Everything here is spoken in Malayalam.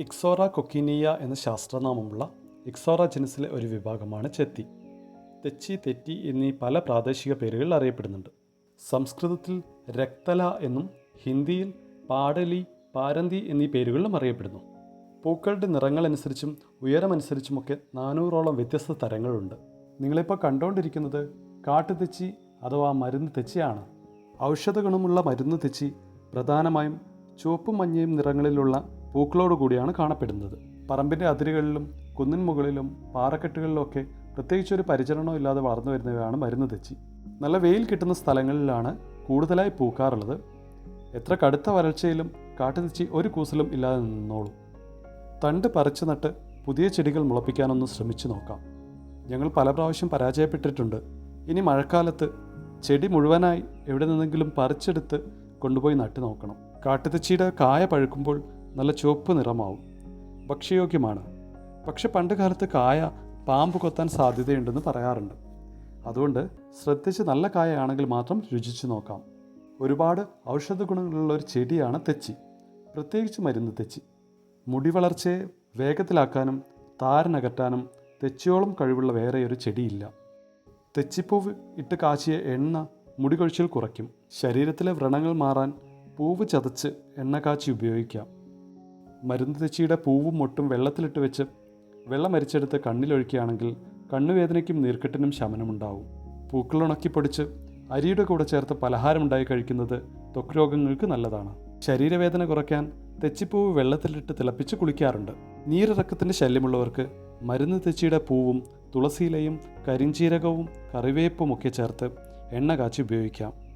ഇക്സോറ കൊക്കിനിയ എന്ന ശാസ്ത്രനാമമുള്ള ഇക്സോറ ജനസിലെ ഒരു വിഭാഗമാണ് ചെത്തി. തെച്ചി തെറ്റി എന്നീ പല പ്രാദേശിക പേരുകളിൽ അറിയപ്പെടുന്നുണ്ട്. സംസ്കൃതത്തിൽ രക്തല എന്നും ഹിന്ദിയിൽ പാടലി പാരന്തി എന്നീ പേരുകളിലും അറിയപ്പെടുന്നു. പൂക്കളുടെ നിറങ്ങളനുസരിച്ചും ഉയരമനുസരിച്ചുമൊക്കെ നാനൂറോളം വ്യത്യസ്ത തരങ്ങളുണ്ട്. നിങ്ങളിപ്പോൾ കണ്ടുകൊണ്ടിരിക്കുന്നത് കാട്ടുതെച്ചി അഥവാ മരുന്ന് തെച്ചിയാണ്. ഔഷധ ഗുണമുള്ള മരുന്ന് തെച്ചി പ്രധാനമായും ചുവപ്പും മഞ്ഞയും നിറങ്ങളിലുള്ള പൂക്കളോട് കൂടിയാണ് കാണപ്പെടുന്നത്. പറമ്പിന്റെ അതിരുകളിലും കുന്നിൻ മുകളിലും പ്രത്യേകിച്ച് ഒരു പരിചരണവും ഇല്ലാതെ വളർന്നു വരുന്നവയാണ് മരുന്ന് തെച്ചി. നല്ല വെയിൽ കിട്ടുന്ന സ്ഥലങ്ങളിലാണ് കൂടുതലായി പൂക്കാറുള്ളത്. എത്ര കടുത്ത വരൾച്ചയിലും കാട്ടുതെച്ചി ഒരു കൂസലും ഇല്ലാതെ നിന്നോളൂ. തണ്ട് പറിച്ചു നട്ട് പുതിയ ചെടികൾ മുളപ്പിക്കാനൊന്ന് ശ്രമിച്ചു നോക്കാം. ഞങ്ങൾ പല പ്രാവശ്യം പരാജയപ്പെട്ടിട്ടുണ്ട്. ഇനി മഴക്കാലത്ത് ചെടി മുഴുവനായി എവിടെ നിന്നെങ്കിലും പറിച്ചെടുത്ത് കൊണ്ടുപോയി നട്ടു നോക്കണം. കാട്ടുതെച്ചിയുടെ കായ പഴുക്കുമ്പോൾ നല്ല ചുവപ്പ് നിറമാവും. ഭക്ഷ്യയോഗ്യമാണ്. പക്ഷെ പണ്ട് കാലത്ത് കായ പാമ്പ് കൊത്താൻ സാധ്യതയുണ്ടെന്ന് പറയാറുണ്ട്. അതുകൊണ്ട് ശ്രദ്ധിച്ച് നല്ല കായയാണെങ്കിൽ മാത്രം രുചിച്ചു നോക്കാം. ഒരുപാട് ഔഷധ ഗുണങ്ങളുള്ള ഒരു ചെടിയാണ് തെച്ചി. പ്രത്യേകിച്ച് മരുന്ന് തെച്ചി. മുടി വളർച്ചയെ വേഗത്തിലാക്കാനും താരനകറ്റാനും തെച്ചിയോളം കഴിവുള്ള വേറെ ഒരു ചെടിയില്ല. തെച്ചിപ്പൂവ് ഇട്ട് കാച്ചിയ എണ്ണ മുടി കൊഴിച്ചിൽ കുറയ്ക്കും. ശരീരത്തിലെ വ്രണങ്ങൾ മാറാൻ പൂവ് ചതച്ച് എണ്ണ കാച്ചി ഉപയോഗിക്കാം. മരുന്ന് തെച്ചിയുടെ പൂവും മൊട്ടും വെള്ളത്തിലിട്ട് വെച്ച് വെള്ളം അരിച്ചെടുത്ത് കണ്ണിലൊഴിക്കുകയാണെങ്കിൽ കണ്ണുവേദനയ്ക്കും നീർക്കെട്ടിനും ശമനമുണ്ടാവും. പൂക്കൾ ഉണക്കി പൊടിച്ച് അരിയുടെ കൂടെ ചേർത്ത് പലഹാരമുണ്ടായി കഴിക്കുന്നത് ത്വക്ക് രോഗങ്ങൾക്ക് നല്ലതാണ്. ശരീരവേദന കുറയ്ക്കാൻ തെച്ചിപ്പൂവ് വെള്ളത്തിലിട്ട് തിളപ്പിച്ച് കുളിക്കാറുണ്ട്. നീരിറക്കത്തിന്റെ ശല്യമുള്ളവർക്ക് മരുന്ന് തെച്ചിയുടെ പൂവും തുളസിയിലയും കരിഞ്ചീരകവും കറിവേപ്പും ഒക്കെ ചേർത്ത് എണ്ണ കാച്ചി ഉപയോഗിക്കാം.